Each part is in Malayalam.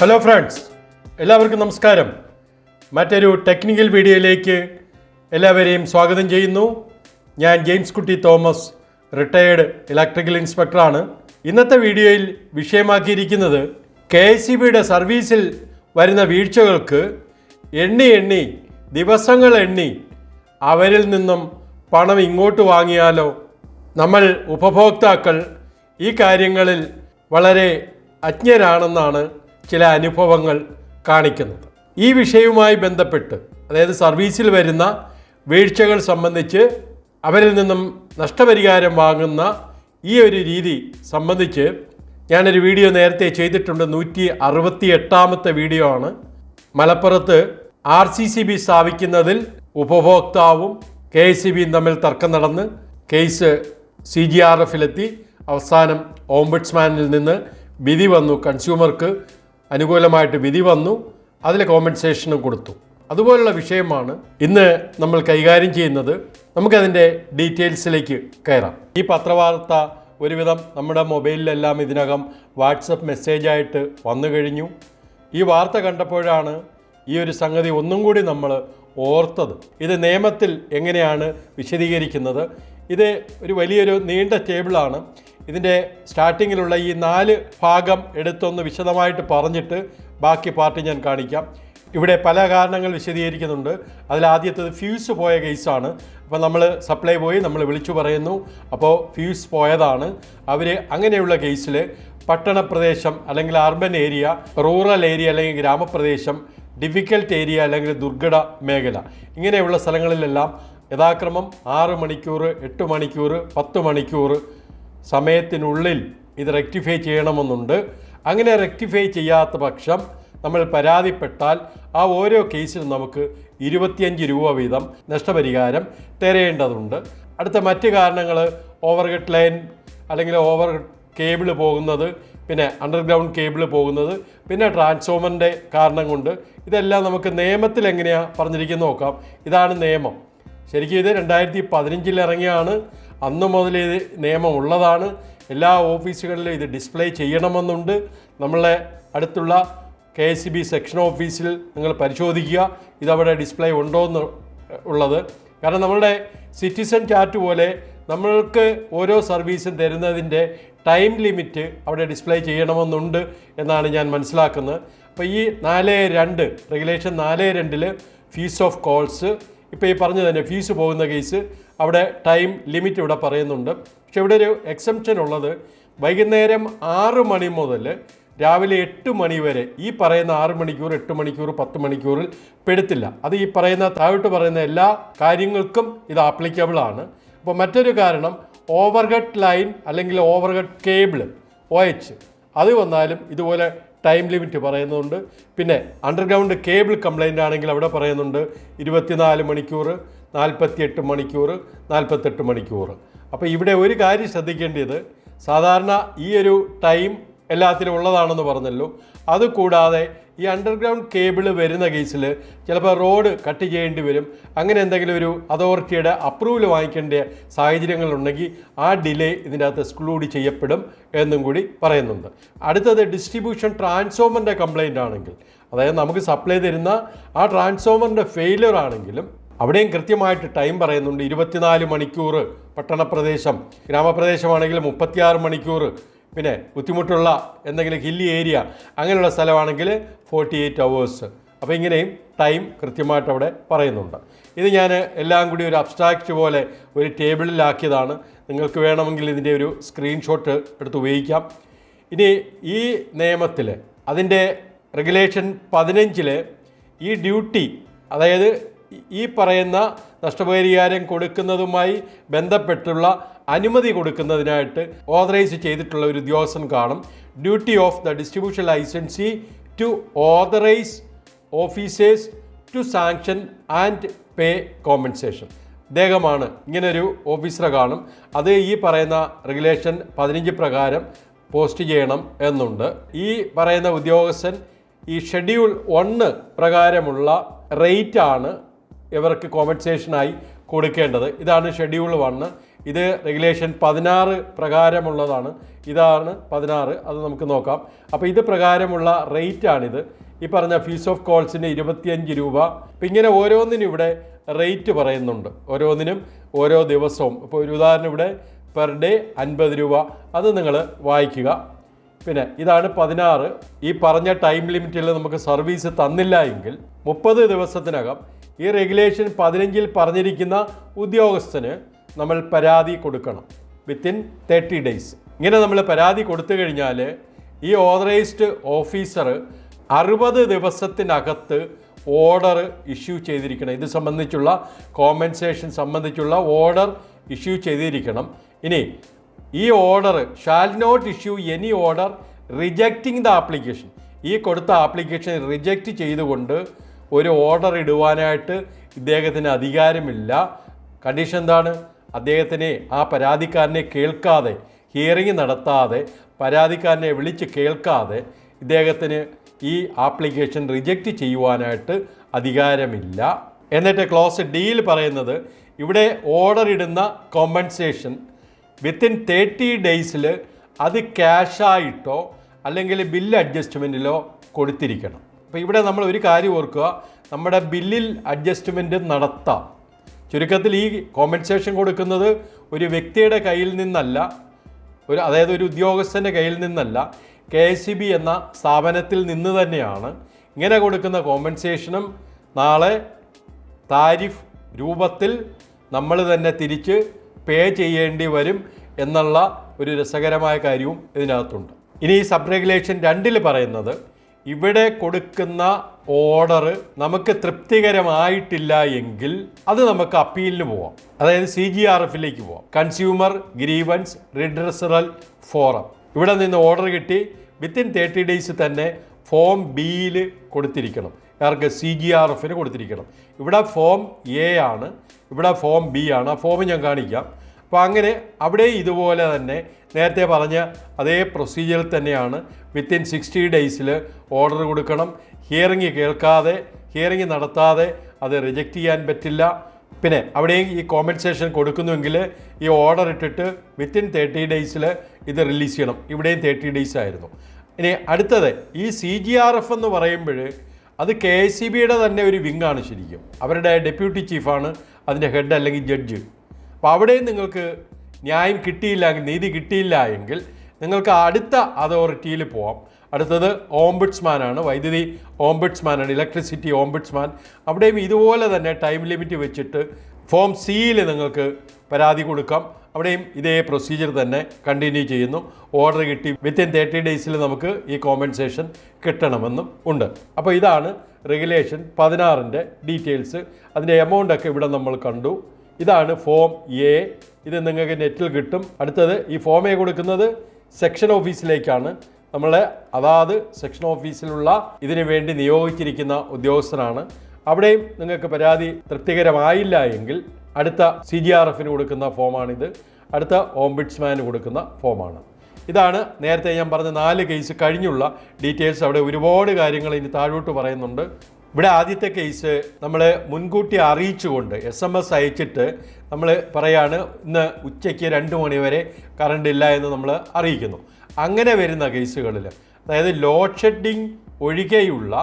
ഹലോ ഫ്രണ്ട്സ് എല്ലാവർക്കും നമസ്കാരം. മറ്റൊരു ടെക്നിക്കൽ വീഡിയോയിലേക്ക് എല്ലാവരെയും സ്വാഗതം ചെയ്യുന്നു. ഞാൻ ജെയിംസ് കുട്ടി തോമസ് റിട്ടയേർഡ് ഇലക്ട്രിക്കൽ ഇൻസ്പെക്ടറാണ് ഇന്നത്തെ വീഡിയോയിൽ വിഷയമാക്കിയിരിക്കുന്നത് കെ എസ് സി ബിയുടെ സർവീസിൽ വരുന്ന വീഴ്ചകൾക്ക് എണ്ണി എണ്ണി ദിവസങ്ങൾ എണ്ണി അവരിൽ നിന്നും പണം ഇങ്ങോട്ട് വാങ്ങിയാലോ? നമ്മൾ ഉപഭോക്താക്കൾ ഈ കാര്യങ്ങളിൽ വളരെ അജ്ഞരാണെന്നാണ് ചില അനുഭവങ്ങൾ കാണിക്കുന്നത്. ഈ വിഷയവുമായി ബന്ധപ്പെട്ട് അതായത് സർവീസിൽ വരുന്ന വീഴ്ചകൾ സംബന്ധിച്ച് അവരിൽ നിന്നും നഷ്ടപരിഹാരം വാങ്ങുന്ന ഈ ഒരു രീതി സംബന്ധിച്ച് ഞാനൊരു വീഡിയോ നേരത്തെ ചെയ്തിട്ടുണ്ട്. നൂറ്റി അറുപത്തി എട്ടാമത്തെ വീഡിയോ ആണ്. മലപ്പുറത്ത് ആർ സി സി ബി സ്ഥാപിക്കുന്നതിൽ ഉപഭോക്താവും കെ എസ് സി ബിയും തമ്മിൽ തർക്കം നടന്ന് കേസ് സി ജി ആർ എഫിലെത്തി. അവസാനം ഓംബുഡ്സ്മാനിൽ നിന്ന് വിധി വന്നു. കൺസ്യൂമർക്ക് അനുകൂലമായിട്ട് വിധി വന്നു അതിൽ കോമ്പൻസേഷനും കൊടുത്തു. അതുപോലുള്ള വിഷയമാണ് ഇന്ന് നമ്മൾ കൈകാര്യം ചെയ്യുന്നത്. നമുക്കതിന്റെ ഡീറ്റെയിൽസിലേക്ക് കയറാം. ഈ പത്രവാർത്ത ഒരുവിധം നമ്മുടെ മൊബൈലിലെല്ലാം ഇതിനകം വാട്സപ്പ് മെസ്സേജായിട്ട് വന്നു കഴിഞ്ഞു. ഈ വാർത്ത കണ്ടപ്പോഴാണ് ഈ ഒരു സംഗതി ഒന്നും കൂടി നമ്മൾ ഓർത്തത്. ഇത് നിയമത്തിൽ എങ്ങനെയാണ് വിശദീകരിക്കുന്നത്? ഇത് ഒരു വലിയൊരു നീണ്ട ടേബിളാണ്. ഇതിന്റെ സ്റ്റാർട്ടിങ്ങിലുള്ള ഈ നാല് ഭാഗം എടുത്തൊന്ന് വിശദമായിട്ട് പറഞ്ഞിട്ട് ബാക്കി പാർട്ടി ഞാൻ കാണിക്കാം. ഇവിടെ പല കാരണങ്ങൾ വിശദീകരിക്കുന്നുണ്ട്. അതിൽ ആദ്യത്തേത് ഫ്യൂസ് പോയ കേസാണ്. അപ്പോൾ നമ്മൾ സപ്ലൈ പോയി നമ്മൾ വിളിച്ചു പറയുന്നു. അപ്പോൾ ഫ്യൂസ് പോയതാണ്. അവർ അങ്ങനെയുള്ള കേസിൽ പട്ടണ പ്രദേശം അല്ലെങ്കിൽ അർബൻ ഏരിയ റൂറൽ ഏരിയ അല്ലെങ്കിൽ ഗ്രാമപ്രദേശം ഡിഫിക്കൽട്ട് ഏരിയ അല്ലെങ്കിൽ ദുർഘട മേഖല. ഇങ്ങനെയുള്ള സ്ഥലങ്ങളിലെല്ലാം യഥാക്രമം ആറ് മണിക്കൂർ എട്ട് മണിക്കൂർ പത്ത് മണിക്കൂർ സമയത്തിനുള്ളിൽ ഇത് റെക്ടിഫൈ ചെയ്യണമെന്നുണ്ട്. അങ്ങനെ റെക്ടിഫൈ ചെയ്യാത്ത പക്ഷം നമ്മൾ പരാതിപ്പെട്ടാൽ ആ ഓരോ കേസിലും നമുക്ക് ഇരുപത്തിയഞ്ച് രൂപ വീതം നഷ്ടപരിഹാരം തരേണ്ടതുണ്ട്. അടുത്ത മറ്റ് കാരണങ്ങൾ ഓവർഹെഡ് ലൈൻ അല്ലെങ്കിൽ ഓവർ കേബിൾ പോകുന്നത് പിന്നെ അണ്ടർഗ്രൗണ്ട് കേബിൾ പോകുന്നത് പിന്നെ ട്രാൻസ്ഫോമറിന്റെ കാരണം കൊണ്ട്. ഇതെല്ലാം നമുക്ക് നിയമത്തിൽ എങ്ങനെയാണ് പറഞ്ഞിരിക്കുന്നത് നോക്കാം. ഇതാണ് നിയമം. ശരിക്കും ഇത് രണ്ടായിരത്തി പതിനഞ്ചിൽ ഇറങ്ങിയാണ്. അന്ന് മുതൽ നിയമം ഉള്ളതാണ് എല്ലാ ഓഫീസുകളിലും ഇത് ഡിസ്പ്ലേ ചെയ്യണമെന്നുണ്ട്. നമ്മളെ അടുത്തുള്ള K S C B section ഓഫീസിൽ നിങ്ങൾ പരിശോധിക്കുക. ഇതവിടെ ഡിസ്പ്ലേ ഉണ്ടോ എന്ന് ഉള്ളത്. കാരണം നമ്മളുടെ സിറ്റിസൺ ചാറ്റ് പോലെ നമ്മൾക്ക് ഓരോ സർവീസും തരുന്നതിന്റെ ടൈം ലിമിറ്റ് അവിടെ ഡിസ്പ്ലേ ചെയ്യണമെന്നുണ്ട് എന്നാണ് ഞാൻ മനസ്സിലാക്കുന്നത്. അപ്പോൾ ഈ നാല് രണ്ട് റെഗുലേഷൻ നാല് രണ്ടിൽ ഫീസ് ഓഫ് കോൾസ്. ഇപ്പോൾ ഈ പറഞ്ഞു തന്നെ ഫീസ് പോകുന്ന കേസ് അവിടെ ടൈം ലിമിറ്റ് ഇവിടെ പറയുന്നുണ്ട്. പക്ഷെ ഇവിടെ ഒരു എക്സംഷൻ ഉള്ളത്. വൈകുന്നേരം ആറ് മണി മുതൽ രാവിലെ എട്ട് മണി വരെ ഈ പറയുന്ന ആറ് മണിക്കൂർ എട്ട് മണിക്കൂർ പത്ത് മണിക്കൂറിൽ പെടുത്തില്ല. അത് ഈ പറയുന്ന താഴോട്ട് പറയുന്ന എല്ലാ കാര്യങ്ങൾക്കും ഇത് ആപ്ലിക്കബിൾ ആണ്. അപ്പോൾ മറ്റൊരു കാരണം ഓവർഹെഡ് ലൈൻ അല്ലെങ്കിൽ ഓവർഹെഡ് കേബിൾ ഒ എച്ച് അത് വന്നാലും ഇതുപോലെ ടൈം ലിമിറ്റ് പറയുന്നുണ്ട്. പിന്നെ അണ്ടർഗ്രൗണ്ട് കേബിൾ കംപ്ലൈന്റ് ആണെങ്കിൽ അവിടെ പറയുന്നുണ്ട് ഇരുപത്തിനാല് മണിക്കൂർ നാൽപ്പത്തിയെട്ട് മണിക്കൂർ നാൽപ്പത്തെട്ട് മണിക്കൂർ അപ്പോൾ ഇവിടെ ഒരു കാര്യം ശ്രദ്ധിക്കേണ്ടത് സാധാരണ ഈ ഒരു ടൈം എല്ലാത്തിലും ഉള്ളതാണെന്ന് പറഞ്ഞല്ലോ. അതുകൂടാതെ ഈ അണ്ടർഗ്രൗണ്ട് കേബിൾ വരുന്ന കേസിൽ ചിലപ്പോൾ റോഡ് കട്ട് ചെയ്യേണ്ടി വരും. അങ്ങനെ എന്തെങ്കിലും ഒരു അതോറിറ്റിയുടെ അപ്രൂവൽ വാങ്ങിക്കേണ്ട സാഹചര്യങ്ങളുണ്ടെങ്കിൽ ആ ഡിലേ ഇതിന്റെ അകത്ത് എക്സ്ക്ലൂഡ് ചെയ്യപ്പെടും എന്നും കൂടി പറയുന്നുണ്ട്. അടുത്തത് ഡിസ്ട്രിബ്യൂഷൻ ട്രാൻസ്ഫോമറിന്റെ കംപ്ലൈന്റ് ആണെങ്കിൽ അതായത് നമുക്ക് സപ്ലൈ തരുന്ന ആ ട്രാൻസ്ഫോമറിന്റെ ഫെയിലിയർ ആണെങ്കിലും അവിടെയും കൃത്യമായിട്ട് ടൈം പറയുന്നുണ്ട്. ഇരുപത്തിനാല് മണിക്കൂർ പട്ടണപ്രദേശം. ഗ്രാമപ്രദേശമാണെങ്കിൽ മുപ്പത്തിയാറ് മണിക്കൂർ. പിന്നെ ബുദ്ധിമുട്ടുള്ള എന്തെങ്കിലും ഹില്ലി ഏരിയ അങ്ങനെയുള്ള സ്ഥലമാണെങ്കിൽ ഫോർട്ടി എയ്റ്റ് അവേഴ്സ് അപ്പോൾ ഇങ്ങനെയും ടൈം കൃത്യമായിട്ട് അവിടെ പറയുന്നുണ്ട്. ഇത് ഞാൻ എല്ലാം കൂടി ഒരു അബ്സ്ട്രാക്റ്റ് പോലെ ഒരു ടേബിളിലാക്കിയതാണ്. നിങ്ങൾക്ക് വേണമെങ്കിൽ ഇതിന്റെ ഒരു സ്ക്രീൻഷോട്ട് എടുത്ത് ഉപയോഗിക്കാം. ഇനി ഈ നിയമത്തിൽ അതിന്റെ റെഗുലേഷൻ പതിനഞ്ചിൽ ഈ ഡ്യൂട്ടി അതായത് ഈ പറയുന്ന നഷ്ടപരിഹാരം കൊടുക്കുന്നതുമായി ബന്ധപ്പെട്ടുള്ള അനുമതി കൊടുക്കുന്നതിനായിട്ട് ഓതറൈസ് ചെയ്തിട്ടുള്ള ഒരു ഉദ്യോഗസ്ഥൻ കാണും. Duty of the distribution licensee to authorise officers to sanction and pay compensation ഇദ്ദേഹമാണ് ഇങ്ങനൊരു ഓഫീസറെ കാണും. അത് ഈ പറയുന്ന റെഗുലേഷൻ പതിനഞ്ച് പ്രകാരം പോസ്റ്റ് ചെയ്യണം എന്നുണ്ട്. ഈ പറയുന്ന ഉദ്യോഗസ്ഥൻ ഈ ഷെഡ്യൂൾ ഒന്ന് പ്രകാരമുള്ള റേറ്റാണ് ഇവർക്ക് കോമ്പൻസേഷനായി കൊടുക്കേണ്ടത്. ഇതാണ് ഷെഡ്യൂൾ വണ്ണ് ഇത് റെഗുലേഷൻ പതിനാറ് പ്രകാരമുള്ളതാണ്. ഇതാണ് പതിനാറ്. അത് നമുക്ക് നോക്കാം. അപ്പോൾ ഇത് പ്രകാരമുള്ള റേറ്റാണിത് ഈ പറഞ്ഞ ഫീസ് ഓഫ് കോൾസിന് ഇരുപത്തിയഞ്ച് രൂപ. അപ്പം ഇങ്ങനെ ഓരോന്നിനും ഇവിടെ റേറ്റ് പറയുന്നുണ്ട്. ഓരോന്നിനും ഓരോ ദിവസവും. ഇപ്പോൾ ഒരു ഉദാഹരണം ഇവിടെ പെർ ഡേ അൻപത് രൂപ. അത് നിങ്ങൾ വായിക്കുക. പിന്നെ ഇതാണ് പതിനാറ്. ഈ പറഞ്ഞ ടൈം ലിമിറ്റിൽ നമുക്ക് സർവീസ് തന്നില്ല എങ്കിൽ മുപ്പത് ദിവസത്തിനകം ഈ റെഗുലേഷൻ പതിനഞ്ചിൽ പറഞ്ഞിരിക്കുന്ന ഉദ്യോഗസ്ഥന് നമ്മൾ പരാതി കൊടുക്കണം. വിത്തിൻ തേർട്ടി ഡേയ്സ് ഇങ്ങനെ നമ്മൾ പരാതി കൊടുത്തു കഴിഞ്ഞാൽ ഈ ഓതറൈസ്ഡ് ഓഫീസർ അറുപത് ദിവസത്തിനകത്ത് ഓർഡർ ഇഷ്യൂ ചെയ്തിരിക്കണം. ഇത് സംബന്ധിച്ചുള്ള കോമ്പൻസേഷൻ സംബന്ധിച്ചുള്ള ഓർഡർ ഇഷ്യൂ ചെയ്തിരിക്കണം. ഇനി ഈ order shall not issue any order rejecting the application ഈ കൊടുത്ത ആപ്ലിക്കേഷൻ റിജക്റ്റ് ചെയ്തുകൊണ്ട് ഒരു ഓർഡർ ഇടുവാനായിട്ട് ഇദ്ദേഹത്തിന് അധികാരമില്ല. കണ്ടീഷൻ എന്താണ്? അദ്ദേഹത്തിനെ ആ പരാതിക്കാരനെ കേൾക്കാതെ ഹിയറിംഗ് നടത്താതെ പരാതിക്കാരനെ വിളിച്ച് കേൾക്കാതെ ഇദ്ദേഹത്തിന് ഈ ആപ്ലിക്കേഷൻ റിജക്റ്റ് ചെയ്യുവാനായിട്ട് അധികാരമില്ല. എന്നിട്ട് ക്ലോസ് ഡിയിൽ പറയുന്നത് ഇവിടെ ഓർഡർ ഇടുന്ന കോമ്പൻസേഷൻ വിത്തിൻ തേർട്ടി ഡേയ്സിൽ അത് ക്യാഷായിട്ടോ അല്ലെങ്കിൽ ബില്ല് അഡ്ജസ്റ്റ്മെന്റിലോ കൊടുത്തിരിക്കണം. അപ്പോൾ ഇവിടെ നമ്മൾ ഒരു കാര്യം ഓർക്കുക. നമ്മുടെ ബില്ലിൽ അഡ്ജസ്റ്റ്മെന്റ് നടത്താം. ചുരുക്കത്തിൽ ഈ കോമ്പൻസേഷൻ കൊടുക്കുന്നത് ഒരു വ്യക്തിയുടെ കയ്യിൽ നിന്നല്ല ഒരു അതായത് ഒരു ഉദ്യോഗസ്ഥന്റെ കയ്യിൽ നിന്നല്ല കെ എസ് ബി എന്ന സ്ഥാപനത്തിൽ നിന്ന് തന്നെയാണ്. ഇങ്ങനെ കൊടുക്കുന്ന കോമ്പൻസേഷനും നാളെ താരിഫ് രൂപത്തിൽ നമ്മൾ തന്നെ തിരിച്ച് പേ ചെയ്യേണ്ടി വരും എന്നുള്ള ഒരു രസകരമായ കാര്യവും ഇതിനകത്തുണ്ട്. ഇനി ഈ സബ് റെഗുലേഷൻ രണ്ടിൽ പറയുന്നത് ഇവിടെ കൊടുക്കുന്ന ഓർഡർ നമുക്ക് തൃപ്തികരമായിട്ടില്ല എങ്കിൽ അത് നമുക്ക് അപ്പീലിന് പോവാം. അതായത് സി ജി ആർ എഫിലേക്ക് പോവാം. കൺസ്യൂമർ ഗ്രീവൻസ് റിഡ്രസറൽ ഫോറം ഇവിടെ നിന്ന് ഓർഡർ കിട്ടി. വിത്തിൻ തേർട്ടി ഡേയ്സ് തന്നെ ഫോം ബിയിൽ കൊടുത്തിരിക്കണം. ആർക്ക്? സി ജി ആർ എഫിന് കൊടുത്തിരിക്കണം. ഇവിടെ ഫോം എ ആണ്. ഇവിടെ ഫോം ബി ആണ്. ആ ഫോം ഞാൻ കാണിക്കാം. അപ്പോൾ അങ്ങനെ അവിടെ ഇതുപോലെ തന്നെ നേരത്തെ പറഞ്ഞ അതേ പ്രൊസീജിയറിൽ തന്നെയാണ് വിത്തിൻ സിക്സ്റ്റി ഡേയ്സിൽ ഓർഡർ കൊടുക്കണം. ഹിയറിംഗ് കേൾക്കാതെ ഹിയറിംഗ് നടത്താതെ അത് റിജക്റ്റ് ചെയ്യാൻ പറ്റില്ല. പിന്നെ അവിടെയും ഈ കോമ്പൻസേഷൻ കൊടുക്കുന്നുവെങ്കിൽ ഈ ഓർഡർ ഇട്ടിട്ട് വിത്തിൻ തേർട്ടി ഡേയ്സിൽ ഇത് റിലീസ് ചെയ്യണം. ഇവിടെയും തേർട്ടി ഡേയ്സ് ആയിരുന്നു. ഇനി അടുത്തത് ഈ സി ജി ആർ എഫ് എന്ന് പറയുമ്പോൾ അത് കെ എസ് സി ബിയുടെ തന്നെ ഒരു വിങ്ങാണ് ശരിക്കും. അവരുടെ ഡെപ്യൂട്ടി ചീഫാണ് അതിന്റെ ഹെഡ് അല്ലെങ്കിൽ ജഡ്ജ് അപ്പോൾ അവിടെയും നിങ്ങൾക്ക് ന്യായം കിട്ടിയില്ല നീതി കിട്ടിയില്ല എങ്കിൽ നിങ്ങൾക്ക് അടുത്ത അതോറിറ്റിയിൽ പോവാം. അടുത്തത് ഓംബുഡ്സ്മാനാണ് വൈദ്യുതി ഓംബുഡ്സ്മാനാണ് ഇലക്ട്രിസിറ്റി ഓംബുഡ്സ്മാൻ. അവിടെയും ഇതുപോലെ തന്നെ ടൈം ലിമിറ്റ് വെച്ചിട്ട് ഫോം സിയിൽ നിങ്ങൾക്ക് പരാതി കൊടുക്കാം. അവിടെയും ഇതേ പ്രൊസീജിയർ തന്നെ കണ്ടിന്യൂ ചെയ്യുന്നു. ഓർഡർ കിട്ടി വിത്തിൻ തേർട്ടി ഡേയ്സിൽ നമുക്ക് ഈ കോമ്പൻസേഷൻ കിട്ടണമെന്നും ഉണ്ട്. അപ്പോൾ ഇതാണ് റെഗുലേഷൻ പതിനാറിന്റെ ഡീറ്റെയിൽസ്. അതിന്റെ എമൗണ്ട് ഒക്കെ ഇവിടെ നമ്മൾ കണ്ടു. ഇതാണ് ഫോം എ ഇത് നിങ്ങൾക്ക് നെറ്റിൽ കിട്ടും. അടുത്തത് ഈ ഫോം എ കൊടുക്കുന്നത് സെക്ഷൻ ഓഫീസിലേക്കാണ് നമ്മളെ അതാത് സെക്ഷൻ ഓഫീസിലുള്ള ഇതിനു വേണ്ടി നിയോഗിച്ചിരിക്കുന്ന ഉദ്യോഗസ്ഥനാണ്. അവിടെയും നിങ്ങൾക്ക് പരാതി തൃപ്തികരമായില്ല എങ്കിൽ അടുത്ത സി ജി ആർ എഫിന് കൊടുക്കുന്ന ഫോമാണിത് അടുത്ത ഓംബിഡ്സ്മാന് കൊടുക്കുന്ന ഫോമാണ് ഇതാണ് നേരത്തെ ഞാൻ പറഞ്ഞ നാല് കേസ് കഴിഞ്ഞുള്ള ഡീറ്റെയിൽസ് അവിടെ ഒരുപാട് കാര്യങ്ങൾ ഇനി താഴോട്ട് പറയുന്നുണ്ട്. ഇവിടെ ആദ്യത്തെ കേസ് നമ്മൾ മുൻകൂട്ടി അറിയിച്ചുകൊണ്ട് എസ് എം എസ് അയച്ചിട്ട് നമ്മൾ പറയാണ് ഇന്ന് ഉച്ചയ്ക്ക് രണ്ട് മണി വരെ കറണ്ട് ഇല്ല എന്ന് നമ്മൾ അറിയിക്കുന്നു. അങ്ങനെ വരുന്ന കേസുകളിൽ അതായത് ലോഡ് ഷെഡിങ് ഒഴികെയുള്ള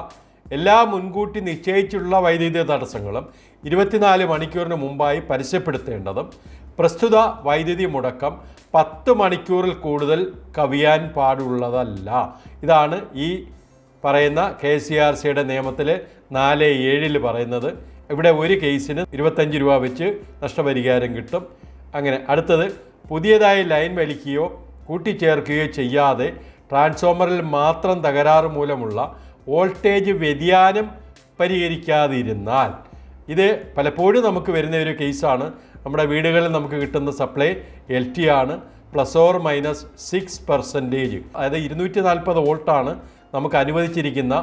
എല്ലാ മുൻകൂട്ടി നിശ്ചയിച്ചുള്ള വൈദ്യുതി തടസ്സങ്ങളും ഇരുപത്തിനാല് മണിക്കൂറിന് മുമ്പായി പരസ്യപ്പെടുത്തേണ്ടതും പ്രസ്തുത വൈദ്യുതി മുടക്കം പത്ത് മണിക്കൂറിൽ കൂടുതൽ കവിയാൻ പാടുള്ളതല്ല. ഇതാണ് ഈ പറയുന്ന കെ സി ആർ സിയുടെ നിയമത്തിൽ നാല് ഏഴിൽ പറയുന്നത് ഇവിടെ ഒരു കേസിന് ഇരുപത്തഞ്ച് രൂപ വെച്ച് നഷ്ടപരിഹാരം കിട്ടും. അങ്ങനെ അടുത്തത് പുതിയതായി ലൈൻ വലിക്കുകയോ കൂട്ടിച്ചേർക്കുകയോ ചെയ്യാതെ ട്രാൻസ്ഫോമറിൽ മാത്രം തകരാറ് മൂലമുള്ള വോൾട്ടേജ് വ്യതിയാനം പരിഹരിക്കാതിരുന്നാൽ ഇത് പലപ്പോഴും നമുക്ക് വരുന്ന ഒരു കേസാണ്. നമ്മുടെ വീടുകളിൽ നമുക്ക് കിട്ടുന്ന സപ്ലൈ എൽ ടി ആണ് plus or minus six percentage അതായത് ഇരുന്നൂറ്റി നാൽപ്പത് വോൾട്ടാണ് നമുക്ക് അനുവദിച്ചിരിക്കുന്ന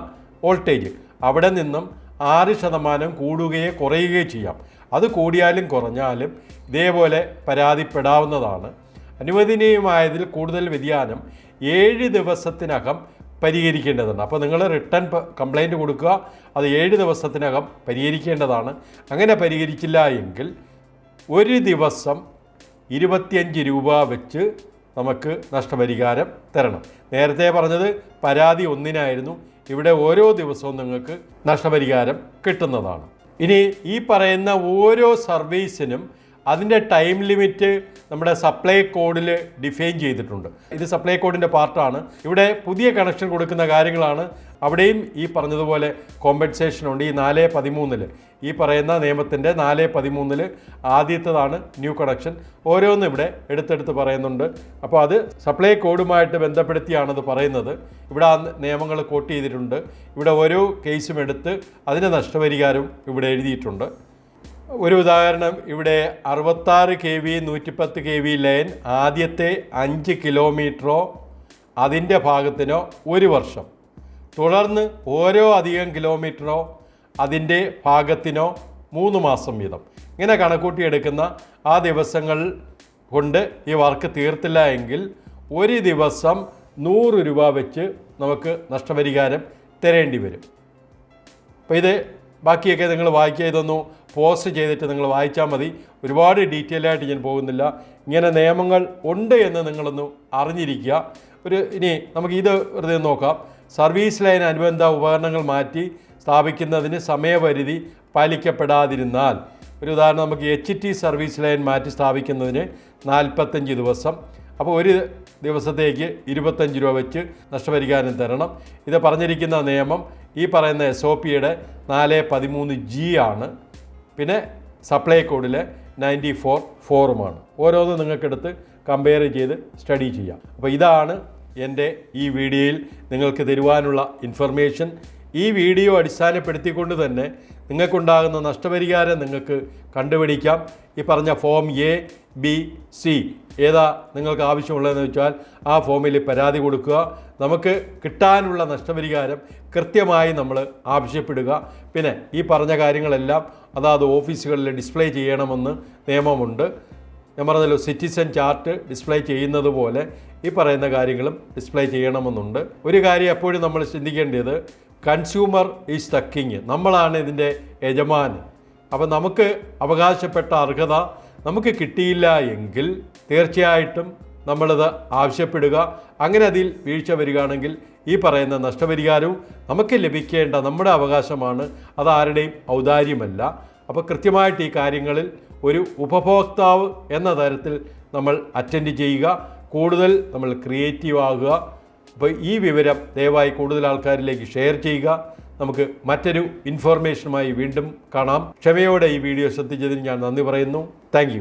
വോൾട്ടേജ്. അവിടെ നിന്നും ആറ് ശതമാനം കൂടുകയോ കുറയുകയോ ചെയ്യാം. അത് കൂടിയാലും കുറഞ്ഞാലും ഇതേപോലെ പരാതിപ്പെടാവുന്നതാണ്. അനുവദനീയമായതിൽ കൂടുതൽ വ്യതിയാനം ഏഴ് ദിവസത്തിനകം പരിഹരിക്കേണ്ടതുണ്ട്. അപ്പോൾ നിങ്ങൾ റിട്ടേൺ കംപ്ലൈന്റ് കൊടുക്കുക അത് ഏഴ് ദിവസത്തിനകം പരിഹരിക്കേണ്ടതാണ്. അങ്ങനെ പരിഹരിച്ചില്ല എങ്കിൽ ഒരു ദിവസം ഇരുപത്തിയഞ്ച് രൂപ വെച്ച് നമുക്ക് നഷ്ടപരിഹാരം തരണം. നേരത്തെ പറഞ്ഞത് പരാതി ഒന്നിനായിരുന്നു. ഇവിടെ ഓരോ ദിവസവും നിങ്ങൾക്ക് നഷ്ടപരിഹാരം കിട്ടുന്നതാണ്. ഇനി ഈ പറയുന്ന ഓരോ സർവീസിനും അതിന്റെ ടൈം ലിമിറ്റ് നമ്മുടെ സപ്ലൈ കോഡിൽ ഡിഫൈൻ ചെയ്തിട്ടുണ്ട്. ഇത് സപ്ലൈ കോഡിന്റെ പാർട്ടാണ്. ഇവിടെ പുതിയ കണക്ഷൻ കൊടുക്കുന്ന കാര്യങ്ങളാണ്. അവിടെയും ഈ പറഞ്ഞതുപോലെ കോമ്പൻസേഷൻ ഉണ്ട്. ഈ നാല് പതിമൂന്നിൽ ഈ പറയുന്ന നിയമത്തിന്റെ നാല് പതിമൂന്നിൽ ആദ്യത്തേതാണ് ന്യൂ കണക്ഷൻ ഓരോന്നും ഇവിടെ എടുത്തെടുത്ത് പറയുന്നുണ്ട്. അപ്പോൾ അത് സപ്ലൈ കോഡുമായിട്ട് ബന്ധപ്പെടുത്തിയാണത് പറയുന്നത്. ഇവിടെ ആ നിയമങ്ങൾ കോട്ട് ചെയ്തിട്ടുണ്ട്. ഇവിടെ ഓരോ കേസും എടുത്ത് അതിന്റെ നഷ്ടപരിഹാരം ഇവിടെ എഴുതിയിട്ടുണ്ട്. ഒരു ഉദാഹരണം ഇവിടെ അറുപത്താറ് കെ വി നൂറ്റിപ്പത്ത് കെ വി ലൈൻ ആദ്യത്തെ അഞ്ച് കിലോമീറ്ററോ അതിന്റെ ഭാഗത്തിനോ ഒരു വർഷം. തുടർന്ന് ഓരോ അധികം കിലോമീറ്ററോ അതിന്റെ ഭാഗത്തിനോ മൂന്ന് മാസം വീതം. ഇങ്ങനെ കണക്കൂട്ടിയെടുക്കുന്ന ആ ദിവസങ്ങൾ കൊണ്ട് ഈ വർക്ക് തീർത്തില്ല എങ്കിൽ ഒരു ദിവസം നൂറ് രൂപ വെച്ച് നമുക്ക് നഷ്ടപരിഹാരം തരേണ്ടി വരും. അപ്പോൾ ഇത് ബാക്കിയൊക്കെ നിങ്ങൾ വായിക്കുക ഇതൊന്നു പോസ്റ്റ് ചെയ്തിട്ട് നിങ്ങൾ വായിച്ചാൽ മതി. ഒരുപാട് ഡീറ്റെയിൽ ആയിട്ട് ഞാൻ പോകുന്നില്ല. ഇങ്ങനെ നിയമങ്ങൾ ഉണ്ട് എന്ന് നിങ്ങളൊന്ന് അറിഞ്ഞിരിക്കുക. ഒരു ഇനി നമുക്ക് ഇത് വെറുതെ നോക്കാം. സർവീസ് ലൈൻ അനുബന്ധ ഉപകരണങ്ങൾ മാറ്റി സ്ഥാപിക്കുന്നതിന് സമയപരിധി പാലിക്കപ്പെടാതിരുന്നാൽ. ഒരു ഉദാഹരണം നമുക്ക് എച്ച് ടി സർവീസ് ലൈൻ മാറ്റി സ്ഥാപിക്കുന്നതിന് നാൽപ്പത്തഞ്ച് ദിവസം. അപ്പോൾ ഒരു ദിവസത്തേക്ക് ഇരുപത്തഞ്ച് രൂപ വെച്ച് നഷ്ടപരിഹാരം തരണം. ഇത് പറഞ്ഞിരിക്കുന്ന നിയമം ഈ പറയുന്ന എസ് ഒ പിയുടെ നാല് പതിമൂന്ന് ജി ആണ്. പിന്നെ സപ്ലൈ കോഡിലെ നയന്റി ഫോർ ഫോറുമാണ് ഓരോന്നും നിങ്ങൾക്കെടുത്ത് കമ്പയർ ചെയ്ത് സ്റ്റഡി ചെയ്യാം. അപ്പോൾ ഇതാണ് എന്റെ ഈ വീഡിയോയിൽ നിങ്ങൾക്ക് തരുവാനുള്ള ഇൻഫർമേഷൻ ഈ വീഡിയോ അടിസ്ഥാനപ്പെടുത്തിക്കൊണ്ട് തന്നെ നിങ്ങൾക്കുണ്ടാകുന്ന നഷ്ടപരിഹാരം നിങ്ങൾക്ക് കണ്ടുപിടിക്കാം. ഈ പറഞ്ഞ ഫോം എ ബി സി ഏതാ നിങ്ങൾക്ക് ആവശ്യമുള്ളതെന്ന് വെച്ചാൽ ആ ഫോമിൽ പരാതി കൊടുക്കുക. നമുക്ക് കിട്ടാനുള്ള നഷ്ടപരിഹാരം കൃത്യമായി നമ്മൾ ആവശ്യപ്പെടുക. പിന്നെ ഈ പറഞ്ഞ കാര്യങ്ങളെല്ലാം അതാത് ഓഫീസുകളിൽ ഡിസ്പ്ലേ ചെയ്യണമെന്ന് നിയമമുണ്ട്. ഞാൻ പറഞ്ഞല്ലോ സിറ്റിസൺ ചാർട്ട് ഡിസ്പ്ലേ ചെയ്യുന്നത് പോലെ ഈ പറയുന്ന കാര്യങ്ങളും ഡിസ്പ്ലേ ചെയ്യണമെന്നുണ്ട്. ഒരു കാര്യം എപ്പോഴും നമ്മൾ ചിന്തിക്കേണ്ടത് കൺസ്യൂമർ ഈസ് ദ നമ്മളാണ് ഇതിന്റെ യജമാൻ. അപ്പോൾ നമുക്ക് അവകാശപ്പെട്ട അർഹത നമുക്ക് കിട്ടിയില്ല എങ്കിൽ തീർച്ചയായിട്ടും നമ്മളത് ആവശ്യപ്പെടുക. അങ്ങനെ അതിൽ വീഴ്ച വരികയാണെങ്കിൽ ഈ പറയുന്ന നഷ്ടപരിഹാരവും നമുക്ക് ലഭിക്കേണ്ട നമ്മുടെ അവകാശമാണ്. അത് ആരുടെയും ഔദാര്യമല്ല. അപ്പോൾ കൃത്യമായിട്ട് ഈ കാര്യങ്ങളിൽ ഒരു ഉപഭോക്താവ് എന്ന തരത്തിൽ നമ്മൾ അറ്റൻഡ് ചെയ്യുക. കൂടുതൽ നമ്മൾ ക്രിയേറ്റീവ് ആകുക. അപ്പോൾ ഈ വിവരം ദയവായി കൂടുതൽ ആൾക്കാരിലേക്ക് ഷെയർ ചെയ്യുക. നമുക്ക് മറ്റൊരു ഇൻഫോർമേഷനുമായി വീണ്ടും കാണാം. ക്ഷമയോടെ ഈ വീഡിയോ ശ്രദ്ധിച്ചതിന് ഞാൻ നന്ദി പറയുന്നു. താങ്ക്